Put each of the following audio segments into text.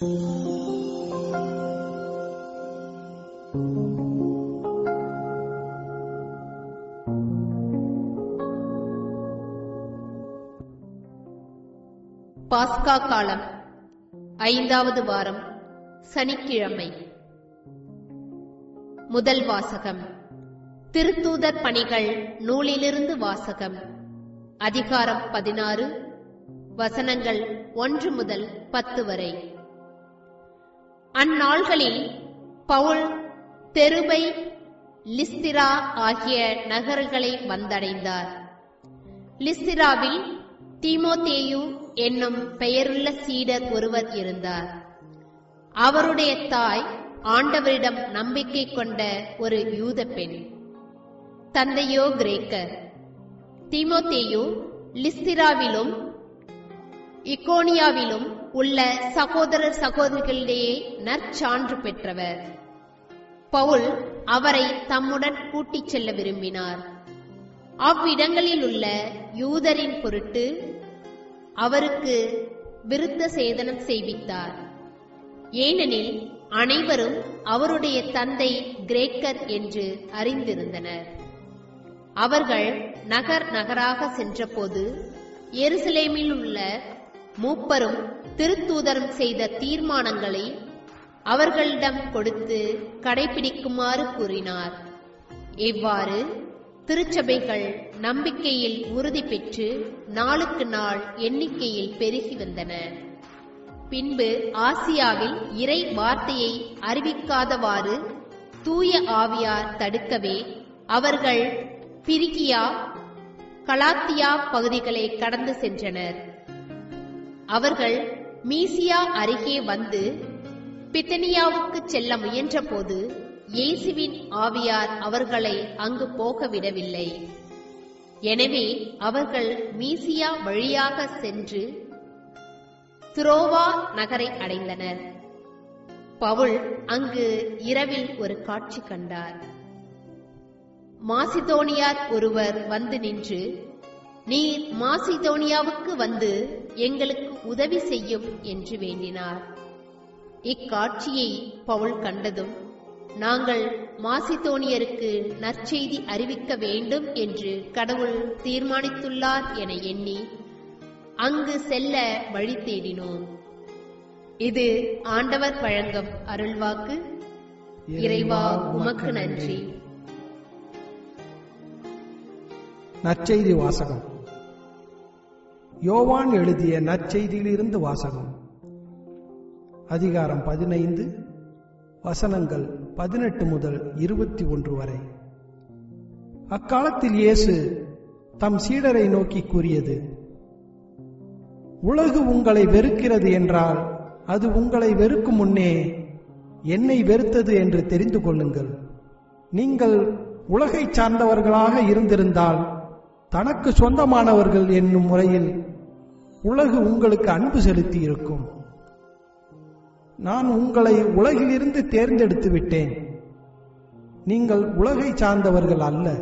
பாஸ்கா காலம் ஐந்தாவது வாரம் சனிக்கிழமை. முதல் வாசகம் திருத்தூதர் பணிகள் நூலிலிருந்து வாசகம். அதிகாரம் பதினாறு வசனங்கள் ஒன்று முதல் பத்து வரை. அந்நாள்களில் பவுல் தெருபை லிஸ்திரா ஆகிய நகர்களை வந்தடைந்தார். லிஸ்திராவில் தீமோத்தேயு என்னும் பெயருள்ள சீடர் ஒருவர் இருந்தார். அவருடைய தாய் ஆண்டவரிடம் நம்பிக்கை கொண்ட ஒரு யூத பெண். தந்தையோ கிரேக்கர். தீமோத்தேயு லிஸ்திராவிலும் இக்கோனியாவிலும் உள்ள சகோதரர் சகோதரிகளிடையே நற்சான்று பெற்றவர். பவுல் அவரை தம்முடன் கூட்டிச் செல்ல விரும்பினார். அவ்விடங்களில் உள்ள யூதரின் பொருட்டு அவருக்கு விருத்த சேதனம் செய்வித்தார். ஏனெனில் அனைவரும் அவருடைய தந்தை கிரேக்கர் என்று அறிந்திருந்தனர். அவர்கள் நகர் நகராக சென்றபோது எருசலேமில் உள்ள மூப்பரும் திருத்தூதரும் செய்த தீர்மானங்களை அவர்களிடம் கொடுத்து கடைபிடிக்குமாறு கூறினார். இவ்வாறு திருச்சபைகள் நம்பிக்கையில் உறுதி பெற்று நாளுக்கு நாள் எண்ணிக்கையில் பெருகி வந்தன. பின்பு ஆசியாவில் இறை வார்த்தையை அறிவிக்காதவாறு தூய ஆவியார் தடுக்கவே அவர்கள் பிரிகியா கலாத்தியா பகுதிகளை கடந்து சென்றனர். அவர்கள் மீசியா அருகே வந்து பித்தனியாவுக்கு செல்ல முயன்றபோது இயேசுவின் ஆவியார் அவர்களை அங்கு போக விடவில்லை. எனவே அவர்கள் மீசியா வழியாக சென்று துரோவா நகரை அடைந்தனர். பவுல் அங்கு இரவில் ஒரு காட்சி கண்டார். மாசிதோனியார் ஒருவர் வந்து நின்று நீர் மாசிதோனியாவுக்கு வந்து எங்களுக்கு உதவி செய்யும் என்று வேண்டினார். இக்காட்சியை பவுல் கண்டதும் நாங்கள் மாசிதோனியருக்கு நற்செய்தி அறிவிக்க வேண்டும் என்று கடவுள் தீர்மானித்துள்ளார் என எண்ணி அங்கு செல்ல வழி தேடினோம். இது ஆண்டவர் வழங்கும் அருள்வாக்கு. இறைவா உமக்கு நன்றி. நற்செய்தி வாசகம். யோவான் எழுதிய நற்செய்தியிலிருந்து வாசகம். அதிகாரம் பதினைந்து வசனங்கள் பதினெட்டு முதல் இருபத்தி ஒன்று வரை. அக்காலத்தில் இயேசு தம் சீடரை நோக்கி கூறியது உலகு உங்களை வெறுக்கிறது என்றால் அது உங்களை வெறுக்கும் முன்னே என்னை வெறுத்தது என்று தெரிந்து கொள்ளுங்கள். நீங்கள் உலகை சார்ந்தவர்களாக இருந்திருந்தால் தனக்கு சொந்தமானவர்கள் என்னும் முறையில் உலகு உங்களுக்கு அன்பு செலுத்தி இருக்கும் நான் உங்களை உலகிலிருந்து தேர்ந்தெடுத்து விட்டேன். நீங்கள் உலகை சார்ந்தவர்கள் அல்ல.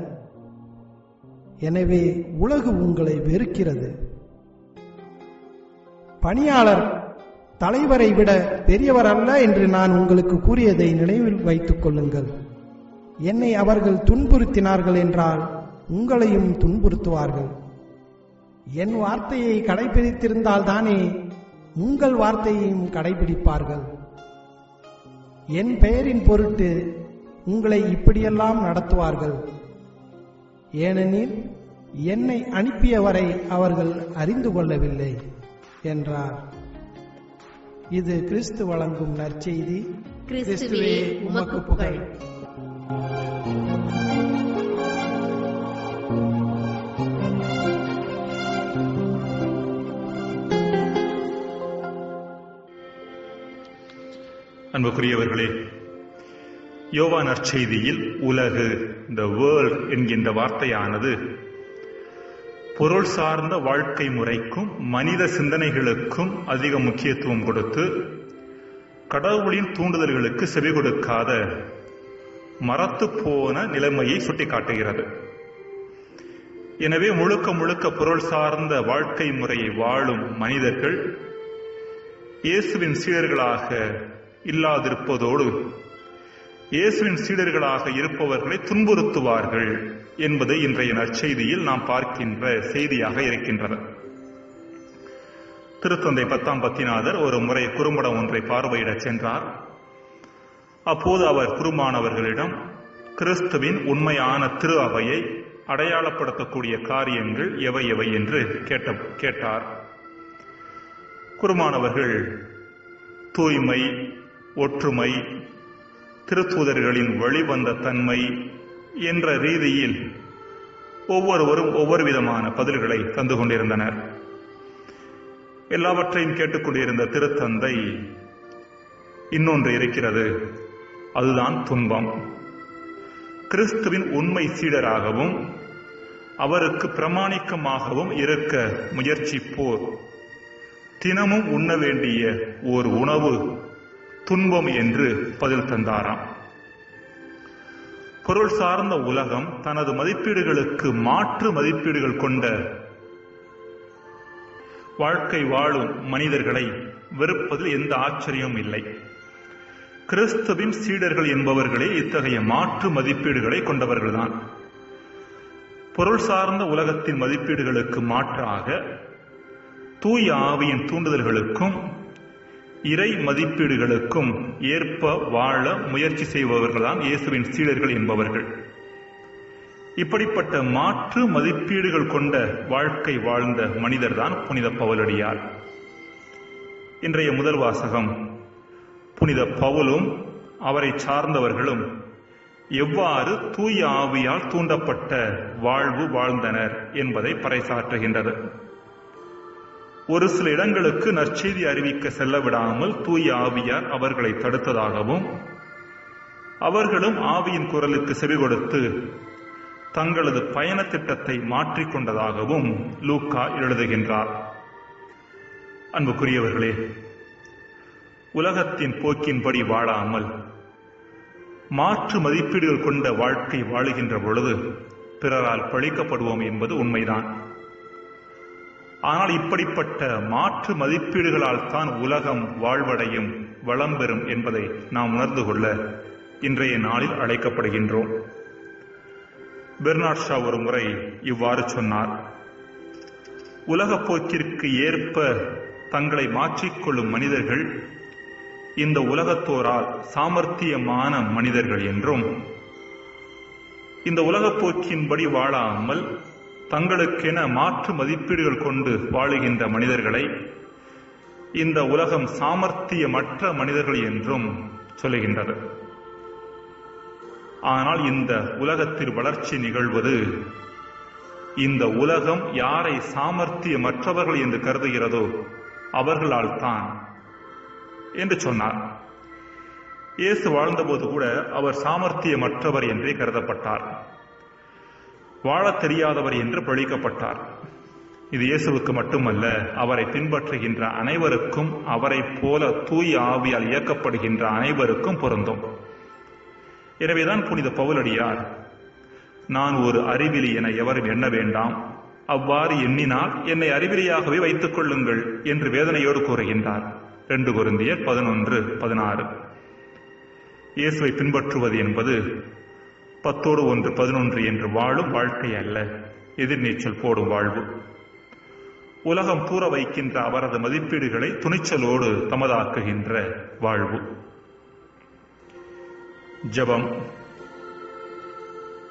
எனவே உலகு உங்களை வெறுக்கிறது. பணியாளர் தலைவரை விட பெரியவர் அல்ல என்று நான் உங்களுக்கு கூறியதை நினைவில் வைத்துக் கொள்ளுங்கள். என்னை அவர்கள் துன்புறுத்தினார்கள் என்றால் உங்களையும் துன்புறுத்துவார்கள். என் வார்த்தையை கடைபிடித்திருந்தால் தானே உங்கள் வார்த்தையையும் கடைபிடிப்பார்கள். என் பெயரின் பொருட்டு உங்களை இப்படியெல்லாம் நடத்துவார்கள். ஏனெனில் என்னை அனுப்பியவரை அவர்கள் அறிந்து கொள்ளவில்லை என்றார். இது கிறிஸ்து வழங்கும் நற்செய்தி. கிறிஸ்துவே உமக்கு புகழ். அன்புக்குரியவர்களே யோவா நற்செய்தியில் உலகு த வேர்ல்ட் என்கின்ற வார்த்தையானது பொருள் சார்ந்த வாழ்க்கை முறைக்கும் மனித சிந்தனைகளுக்கும் அதிக முக்கியத்துவம் கொடுத்து கடவுளின் தூண்டுதல்களுக்கு செவி கொடுக்காத மரத்து போன நிலைமையை சுட்டிக்காட்டுகிறது. எனவே முழுக்க முழுக்க பொருள் சார்ந்த வாழ்க்கை முறையை வாழும் மனிதர்கள் இயேசுவின் சீடர்களாக இல்லாதிருப்பதோடு இயேசுவின் சீடர்களாக இருப்பவர்களை துன்புறுத்துவார்கள் என்பது இன்றைய நற்செய்தியில் நாம் பார்க்கின்ற செய்தியாக இருக்கின்றது. திருத்தந்தை பத்தாம் பத்திநாதர் ஒரு முறை குறும்படம் ஒன்றை பார்வையிடச் சென்றார். அப்போது அவர் குருமானவர்களிடம் கிறிஸ்துவின் உண்மையான திரு அவையை அடையாளப்படுத்தக்கூடிய காரியங்கள் எவை எவை? என்று கேட்ட கேட்டார். குருமானவர்கள் தூய்மை ஒற்றுமை திருத்தூதர்களின் வழிவந்த தன்மை என்ற ரீதியில் ஒவ்வொருவரும் ஒவ்வொரு விதமான பதில்களை தந்து கொண்டிருந்தனர். எல்லாவற்றையும் கேட்டுக்கொண்டிருந்த திருத்தந்தை இன்னொன்று இருக்கிறது. அதுதான் துன்பம். கிறிஸ்துவின் உண்மை சீடராகவும் அவருக்கு பிரமாணிக்கமாகவும் இருக்க முயற்சிப்போர் தினமும் உண்ண வேண்டிய ஓர் உணவு துன்பம் என்று பதில் தந்தாராம். பொருள் சார்ந்த உலகம் தனது மதிப்பீடுகளுக்கு மாற்று மதிப்பீடுகள் கொண்ட வாழ்க்கை வாழும் மனிதர்களை வெறுப்பதில் எந்த ஆச்சரியமும் இல்லை. கிறிஸ்துவின் சீடர்கள் என்பவர்களே இத்தகைய மாற்று மதிப்பீடுகளை கொண்டவர்கள்தான். பொருள் சார்ந்த உலகத்தின் மதிப்பீடுகளுக்கு மாற்றாக தூய ஆவியின் தூண்டுதல்களுக்கும் இறை மதிப்பீடுகளுக்கும் ஏற்ப வாழ முயற்சி செய்பவர்கள்தான் இயேசுவின் சீடர்கள் என்பவர்கள். இப்படிப்பட்ட மாற்று மதிப்பீடுகள் கொண்ட வாழ்க்கை வாழ்ந்த மனிதர்தான் புனித பவுலடியார். இன்றைய முதல் வாசகம் புனித பவுலும் அவரை சார்ந்தவர்களும் எவ்வாறு தூய ஆவியால் தூண்டப்பட்ட வாழ்வு வாழ்ந்தனர் என்பதை பறைசாற்றுகின்றது. ஒரு சில இடங்களுக்கு நற்செய்தி அறிவிக்க செல்ல விடாமல் தூய ஆவியார் அவர்களை தடுத்ததாகவும் அவர்களும் ஆவியின் குரலுக்கு செவி கொடுத்து தங்களது பயண திட்டத்தை மாற்றிக்கொண்டதாகவும் லூக்கா எழுதுகின்றார். அன்புக்குரியவர்களே உலகத்தின் போக்கின்படி வாழாமல் மாற்று மதிப்பீடுகள் கொண்ட வாழ்க்கை வாழுகின்ற பொழுது பிறரால் பழிக்கப்படுவோம் என்பது உண்மைதான். ஆனால் இப்படிப்பட்ட மாற்று மதிப்பீடுகளால் தான் உலகம் வாழ்வடையும் வளம் பெறும் என்பதை நாம் உணர்ந்து கொள்ள இன்றைய நாளில் அழைக்கப்படுகின்றோம். பெர்னாட் ஷா ஒரு முறை இவ்வாறு சொன்னார். உலகப் போக்கிற்கு ஏற்ப தங்களை மாற்றிக்கொள்ளும் மனிதர்கள் இந்த உலகத்தோரால் சாமர்த்தியமான மனிதர்கள் என்றும் இந்த உலகப் போக்கின்படி வாழாமல் தங்களுக்கென மாற்று மதிப்பீடுகள் கொண்டு வாழுகின்ற மனிதர்களை இந்த உலகம் சாமர்த்தியமற்ற மனிதர்கள் என்றும் சொல்லுகின்றது. ஆனால் இந்த உலகத்தில் வளர்ச்சி நிகழ்வது இந்த உலகம் யாரை சாமர்த்தியமற்றவர்கள் என்று கருதுகிறதோ அவர்களால் தான் என்று சொன்னார். இயேசு வாழ்ந்தபோது கூட அவர் சாமர்த்தியமற்றவர் என்றே கருதப்பட்டார். வாழத் தெரியாதவர் என்று பழிக்கப்பட்டார். இது இயேசுவுக்கு மட்டுமல்ல அவரை பின்பற்றுகின்ற அனைவருக்கும் அவரைப் போல தூய ஆவியால் இயக்கப்படுகின்ற அனைவருக்கும் பொருந்தும். எனவேதான் புனித பவுலடியார் நான் ஒரு அறிவிலி என எவரும் எண்ண வேண்டாம். அவ்வாறு எண்ணினால் என்னை அறிவிலியாகவே வைத்துக் கொள்ளுங்கள் என்று வேதனையோடு கூறுகின்றார். ரெண்டு குருந்தியர் பதினொன்று பதினாறு. இயேசுவை பின்பற்றுவது என்பது பத்தோடு ஒன்று பதினொன்று என்று வாழும் வாழ்க்கை அல்ல. எதிர்நீச்சல் போடும் வாழ்வு. உலகம் கூற வைக்கின்ற அவரது மதிப்பீடுகளை துணிச்சலோடு தமதாக்குகின்ற வாழ்வு. ஜெபம்.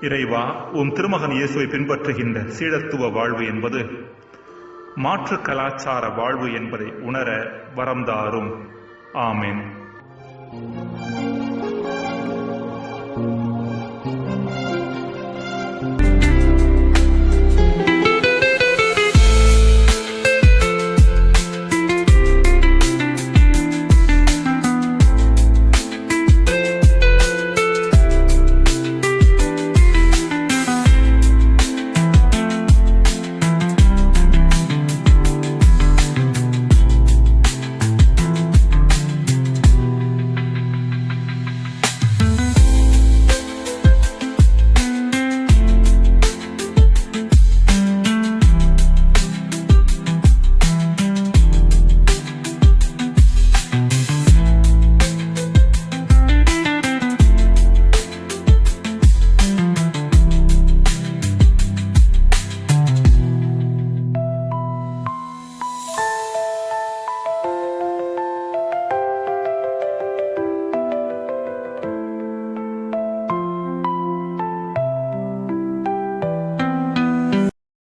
இறைவா உம் திருமகன் இயேசுவை பின்பற்றுகின்ற சீடத்துவ வாழ்வு என்பது மாற்று கலாச்சார வாழ்வு என்பதை உணர வரம்தாரும் ஆமேன்.